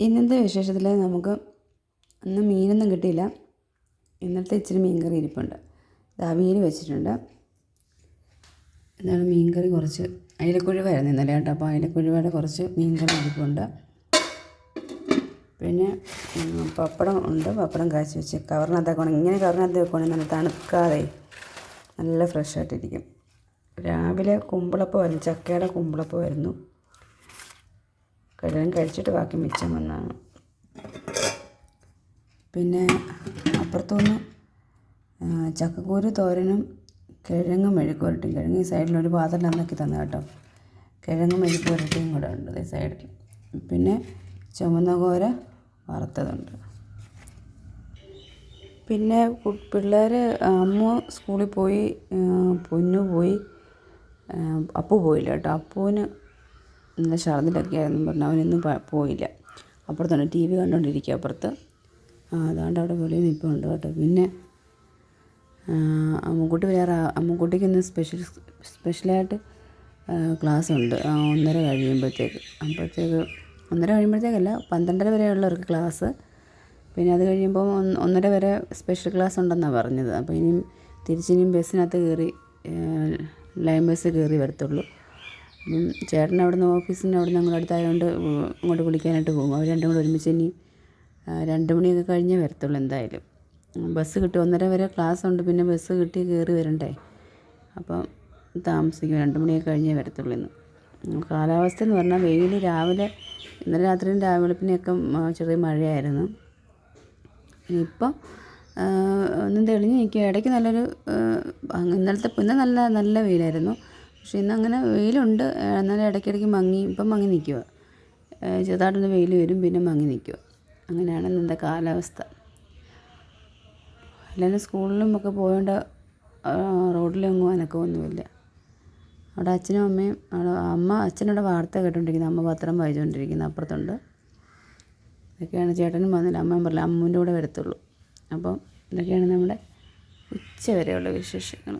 ഇന്നത്തെ വിശേഷത്തിൽ നമുക്ക് ഇന്ന് മീനൊന്നും കിട്ടിയില്ല. ഇന്നലത്തെ ഇച്ചിരി മീൻകറി ഇരിപ്പുണ്ട്. ദാവിയിൽ വെച്ചിട്ടുണ്ട്. എന്താണ് മീൻകറി കുറച്ച് അയിലക്കുഴുവായിരുന്നു ഇന്നലെ കേട്ടോ. അപ്പോൾ അയിലക്കുഴുവയുടെ കുറച്ച് മീൻകറി ഇരിപ്പുണ്ട്. പിന്നെ പപ്പടം ഉണ്ട്. പപ്പടം കാച്ചി വെച്ച് കവറിനകത്ത് വെക്കണം. ഇങ്ങനെ കവറിനകത്ത് വെക്കുവാണെങ്കിൽ നല്ല തണുക്കാതെ നല്ല ഫ്രഷായിട്ടിരിക്കും രാവിലെ കുമ്പിളപ്പമായിരുന്നു ചക്കയുടെ കുമ്പിളപ്പമായിരുന്നു കഴുകാൻ കഴിച്ചിട്ട് ബാക്കി മിച്ചം വന്നതാണ് പിന്നെ അപ്പുറത്തുനിന്ന് ചക്കക്കൂര് തോരനും കിഴങ്ങ് മെഴുക്കുരട്ടിയും കിഴങ്ങ് ഈ സൈഡിൽ ഒരു പാത്രം നന്നാക്കി തന്നെ കേട്ടോ. കിഴങ്ങ് മെഴുക്കുരട്ടിയും കൂടെ ഉണ്ട് ഈ സൈഡിൽ. പിന്നെ ചുമന്ന കോര വറുത്തതുണ്ട്. പിന്നെ പിള്ളേർ അമ്മ സ്കൂളിൽ പോയി പൊന്നു പോയി അപ്പു പോയില്ല കേട്ടോ. അപ്പുവിന് ഇന്നലെ ഛർദിലൊക്കെ ആയിരുന്നു പറഞ്ഞു അവനൊന്നും പോയില്ല. അപ്പുറത്താണ് ടി വി കണ്ടുകൊണ്ടിരിക്കുക അപ്പുറത്ത്. അതാണ്ട് അവിടെ വെളിയിൽ നിൽപ്പുണ്ട് കേട്ടോ. പിന്നെ അമ്മുക്കുട്ടി വേറെ അമ്മുക്കുട്ടിക്ക് ഇന്ന് സ്പെഷ്യൽ സ്പെഷ്യലായിട്ട് ക്ലാസ് ഉണ്ട് ഒന്നര കഴിയുമ്പോഴത്തേക്ക്. അപ്പോഴത്തേക്ക് ഒന്നര കഴിയുമ്പോഴത്തേക്കല്ല പന്ത്രണ്ടര വരെയുള്ളവർക്ക് ക്ലാസ് പിന്നെ അത് കഴിയുമ്പോൾ ഒന്ന് ഒന്നര വരെ സ്പെഷ്യൽ ക്ലാസ് ഉണ്ടെന്നാണ് പറഞ്ഞത്. അപ്പോൾ ഇനിയും തിരിച്ചിനിയും ബസ്സിനകത്ത് കയറി ലൈൻ ബസ് കയറി വരത്തുള്ളൂ. ചേട്ടൻ അവിടുന്ന് ഓഫീസിന് അവിടുന്ന് അങ്ങോട്ട് അടുത്തായതുകൊണ്ട് അങ്ങോട്ട് വിളിക്കാനായിട്ട് പോകും. അവർ രണ്ടും കൂടെ ഒരുമിച്ച് ഇനി രണ്ട് മണിയൊക്കെ കഴിഞ്ഞേ വരത്തുള്ളൂ എന്തായാലും. ബസ് കിട്ടി. ഒന്നര വരെ ക്ലാസ് ഉണ്ട്. പിന്നെ ബസ് കിട്ടി കയറി വരണ്ടേ? അപ്പം താമസിക്കും. രണ്ട് മണിയൊക്കെ കഴിഞ്ഞേ വരത്തുള്ളൂ ഇന്ന്. കാലാവസ്ഥ എന്ന് പറഞ്ഞാൽ വെയിൽ രാവിലെ ഇന്നലെ രാത്രിയും രാവിലെ പിന്നെയൊക്കെ ചെറിയ മഴയായിരുന്നു. ഇപ്പം ഒന്നും തെളിഞ്ഞ് നിൽക്കുക ഇടയ്ക്ക് നല്ലൊരു ഇന്നലത്തെ പിന്നെ നല്ല നല്ല വെയിലായിരുന്നു. പക്ഷേ ഇന്ന് അങ്ങനെ വെയിലുണ്ട്. എന്നാലും ഇടയ്ക്കിടയ്ക്ക് മങ്ങി ഇപ്പം മങ്ങി നിൽക്കുക ചെറുതായിട്ടൊന്ന് വെയിൽ വരും പിന്നെ മങ്ങി നിൽക്കുക അങ്ങനെയാണ് ഇന്നത്തെ കാലാവസ്ഥ. എല്ലാവരും സ്കൂളിലും ഒക്കെ പോയോണ്ട് റോഡിലെങ്ങും അനക്കമൊന്നുമില്ല അവിടെ അച്ഛനും അമ്മയും അവിടെ അമ്മ അച്ഛനോട് വാർത്ത കേട്ടോണ്ടിരിക്കുന്നത് അമ്മ പത്രം വായിച്ചുകൊണ്ടിരിക്കുന്നത് അപ്പുറത്തുണ്ട്. ഇതൊക്കെയാണ് ചേട്ടനും വന്നില്ല. അമ്മയും പറഞ്ഞില്ല അമ്മൂന്റെ കൂടെ വരത്തുള്ളൂ. അപ്പം ഇതൊക്കെയാണ് നമ്മുടെ ഉച്ച വരെയുള്ള വിശേഷങ്ങൾ.